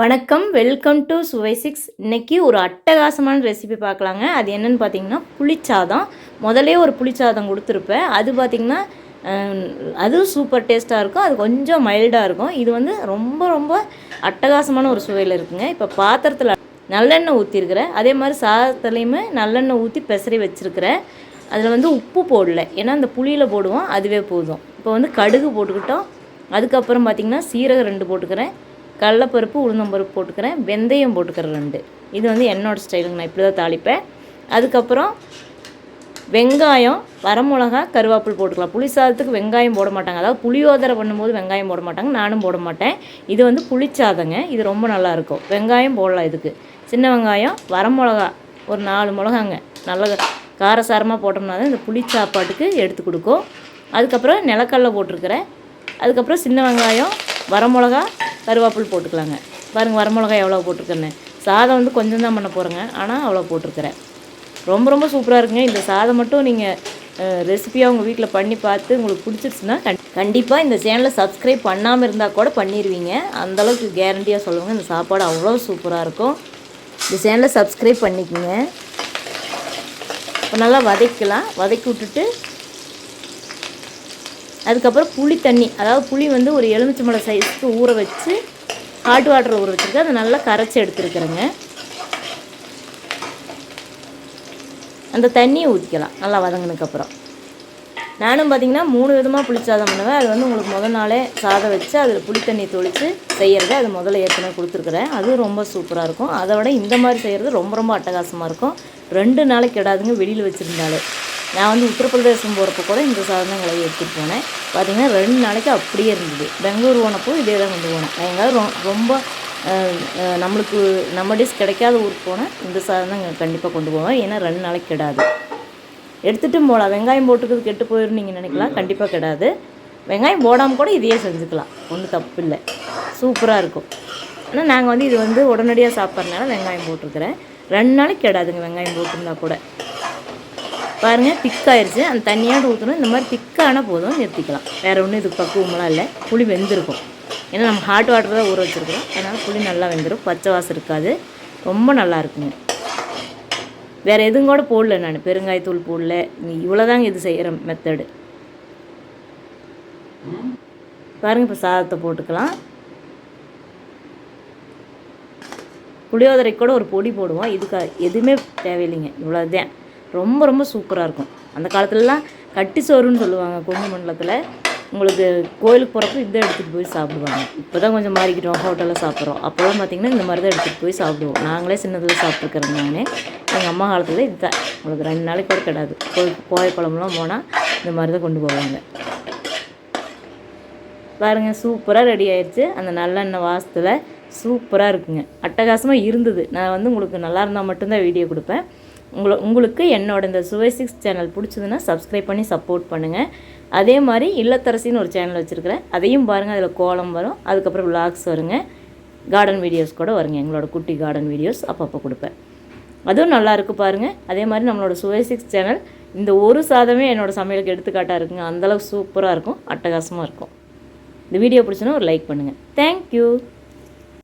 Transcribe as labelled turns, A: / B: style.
A: வணக்கம் welcome to சுவை six இன்றைக்கி ஒரு அட்டகாசமான ரெசிபி பார்க்கலாங்க. அது என்னன்னு பார்த்தீங்கன்னா புளிச்சாதம். முதலே ஒரு புளிச்சாதம் கொடுத்துருப்பேன். அது பார்த்திங்கன்னா அதுவும் சூப்பர் டேஸ்ட்டாக இருக்கும். அது கொஞ்சம் மைல்டாக இருக்கும். இது வந்து ரொம்ப ரொம்ப அட்டகாசமான ஒரு சுவையில் இருக்குங்க. இப்போ பாத்திரத்தில் நல்லெண்ணெய் ஊற்றிருக்கிறேன் அதே மாதிரி சாதத்துலேயுமே நல்லெண்ணெய் ஊற்றி பெசரி வச்சுருக்கிறேன். அதில் வந்து உப்பு போடல. ஏன்னா அந்த புளியில் போடுவோம். அதுவே போதும். இப்போ வந்து கடுகு போட்டுக்கிட்டோம். அதுக்கப்புறம் பார்த்திங்கன்னா சீரகம் ரெண்டு போட்டுக்கிறேன். கடலப்பருப்பு உளுந்தம்பருப்பு போட்டுக்கிறேன். வெந்தயம் போட்டுக்கிறேன் ரெண்டு. இது வந்து என்னோடய ஸ்டைலுங்க. நான் இப்படி தான் தாளிப்பேன். அதுக்கப்புறம் வெங்காயம் வரமிளகா கருவேப்பில் போட்டுக்கலாம். புளி சாதத்துக்கு வெங்காயம் போட மாட்டாங்க. அதாவது புளியோதரை பண்ணும்போது வெங்காயம் போட மாட்டாங்க. நானும் போட மாட்டேன். இது வந்து புளிச்சாதங்க இது ரொம்ப நல்லாயிருக்கும் வெங்காயம் போடலாம் இதுக்கு. சின்ன வெங்காயம் வரமிளகா ஒரு நாலு மிளகாங்க. நல்ல காரசாரமாக போட்டோம்னா தான் இந்த புளி சாப்பாட்டுக்கு எடுத்து கொடுக்கும். அதுக்கப்புறம் நிலக்கடலை போட்டிருக்கிறேன். அதுக்கப்புறம் சின்ன வெங்காயம் வரமிளகா கருவேப்பில் போட்டுக்கலாங்க. பாருங்கள் வரமிளகா எவ்வளோ போட்டிருக்கேன்னு. சாதம் வந்து கொஞ்சம் தான் பண்ண போகிறேங்க ஆனால் அவ்வளோ போட்டிருக்கிறேன். ரொம்ப ரொம்ப சூப்பராக இருக்குங்க. இந்த சாதம் மட்டும் நீங்கள் ரெசிபியாக உங்கள் வீட்டில் பண்ணி பார்த்து உங்களுக்கு பிடிச்சிருச்சுன்னா கண்டிப்பாக இந்த சேனலை சப்ஸ்கிரைப் பண்ணாமல் இருந்தால் கூட பண்ணிடுவீங்க அந்தளவுக்கு கேரண்டியாக சொல்லுவாங்க. இந்த சாப்பாடு அவ்வளோ சூப்பராக இருக்கும். இந்த சேனலை சப்ஸ்கிரைப் பண்ணிக்கோங்க. இப்போ நல்லா வதக்கலாம். வதக்கி விட்டுட்டு அதுக்கப்புறம் புளி தண்ணி அதாவது புளி வந்து ஒரு எலுமிச்சம்பழம் சைஸ்க்கு ஊற வச்சு ஹாட் வாட்டரில் ஊற வச்சுருக்கேன் அதை நல்லா கரைச்சி எடுத்துருக்குறேங்க. அந்த தண்ணியை ஊற்றிக்கலாம் நல்லா வதங்கினதுக்கப்புறம் நானும் பார்த்திங்கன்னா மூணு விதமாக புளிச்சாதம் பண்ணுவேன். அது வந்து உங்களுக்கு முதல் நாளே சாதம் வச்சு அதில் புளி தண்ணி தொளித்து செய்கிறது அது முதல்ல ஏற்கனவே கொடுத்துருக்குறேன். அதுவும் ரொம்ப சூப்பராக இருக்கும். அதை விட இந்த மாதிரி செய்கிறது ரொம்ப ரொம்ப அட்டகாசமாக இருக்கும். ரெண்டு நாளைக்கு கிடாதுங்க. வெளியில் வச்சுருந்தாலே. நான் வந்து உத்தரப்பிரதேசம் போகிறப்ப கூட இந்த சாதம் தான் எடுத்துகிட்டு போனேன். பார்த்தீங்கன்னா ரெண்டு நாளைக்கு அப்படியே இருந்தது. பெங்களூர் போனப்போ இதே தான் கொண்டு போனேன். எங்கேயாவது ரொ- ரொம்ப நம்மளுக்கு நம்ம டிஷ் கிடைக்காத ஊருக்கு போனால் இந்த சாதம் கண்டிப்பாக கொண்டு போவேன். ஏன்னா ரெண்டு நாளைக்கு கிடாது. எடுத்துகிட்டும் போகலாம் வெங்காயம் போட்டுக்கிறது கெட்டு போயிடும் நீங்கள் நினைக்கலாம். கண்டிப்பாக கிடாது. வெங்காயம் போடாமல் கூட இதையே செஞ்சுக்கலாம். ஒன்றும் தப்பு இல்லை. சூப்பராக இருக்கும். ஆனால் நாங்கள் வந்து இது வந்து உடனடியாக சாப்பிட்றதுனால வெங்காயம் போட்டிருக்கிறேன். ரெண்டு நாளைக்கு கிடாதுங்க வெங்காயம் போட்டிருந்தா கூட. பாருங்கள் திக்காயிருச்சு அந்த தண்ணியோடு ஊற்றணும் இந்த மாதிரி திக்கான போதும். நிறுத்திக்கலாம். வேறு ஒன்றும் இது பக்குவமெல்லாம் இல்லை. புளி வெந்திருக்கும். ஏன்னா நம்ம ஹாட் வாட்டர் தான் ஊற வச்சுருக்கிறோம். அதனால் புளி நல்லா வெந்துடும் பச்சை வாசம் இருக்காது. ரொம்ப நல்லா இருக்குங்க. வேறு எதுவும் கூட போடல நான். பெருங்காயத்தூள் போடல. இவ்வளோதாங்க இது செய்கிற மெத்தடு பாருங்கள் இப்போ சாதத்தை போட்டுக்கலாம். புளியோதரைக்கு கூட ஒரு பொடி போடுவோம். இதுக்கு எதுவுமே தேவையில்லைங்க. இவ்வளோதான் ரொம்ப ரொம்ப சூப்பராக இருக்கும். அந்த காலத்துலலாம் கட்டி சோறுன்னு சொல்லுவாங்க கொங்கு மண்டலத்தில். உங்களுக்கு கோயிலுக்கு போகிறப்ப இதை எடுத்துகிட்டு போய் சாப்பிடுவாங்க. இப்போ தான் கொஞ்சம் மாறிக்கிட்டோம் ஹோட்டலில் சாப்பிட்றோம். அப்போல்லாம் பார்த்திங்கன்னா இந்த மாதிரி தான் எடுத்துகிட்டு போய் சாப்பிடுவோம். நாங்களே சின்னதில் சாப்பிட்ருக்கிறேன் நானே. எங்கள் அம்மா காலத்தில் இதுதான். உங்களுக்கு ரெண்டு நாளைக்கு கூட கிடையாது. கோயில் கோய குழம்புலாம் போனால் இந்த மாதிரி தான் கொண்டு போவாங்க. பாருங்க சூப்பராக ரெடி ஆயிடுச்சு அந்த நல்லெண்ணெய் வாசத்தில் சூப்பராக இருக்குங்க. அட்டகாசமாக இருந்தது. நான் வந்து உங்களுக்கு நல்லா இருந்தால் மட்டும்தான் வீடியோ கொடுப்பேன். உங்களை உங்களுக்கு என்னோட இந்த சுவை சிக்ஸ் சேனல் பிடிச்சதுன்னா சப்ஸ்கிரைப் பண்ணி சப்போர்ட் பண்ணுங்கள் அதே மாதிரி இல்லத்தரசின்னு ஒரு சேனல் வச்சுருக்கிறேன். அதையும் பாருங்கள் அதில் கோலம் வரும். அதுக்கப்புறம் விளாக்ஸ் வருங்க. கார்டன் வீடியோஸ் கூட வருங்க. எங்களோட குட்டி கார்டன் வீடியோஸ் அப்பப்போ கொடுப்பேன். அதுவும் நல்லாயிருக்கு பாருங்கள் அதே மாதிரி நம்மளோட சுவை சிக்ஸ் சேனல் இந்த ஒரு சாதமே என்னோட சமையலுக்கு எடுத்துக்காட்டாக இருக்குங்க. அந்தளவுக்கு சூப்பராக இருக்கும். அட்டகாசமாக இருக்கும். இந்த வீடியோ பிடிச்சுன்னா ஒரு லைக் பண்ணுங்கள் தேங்க்யூ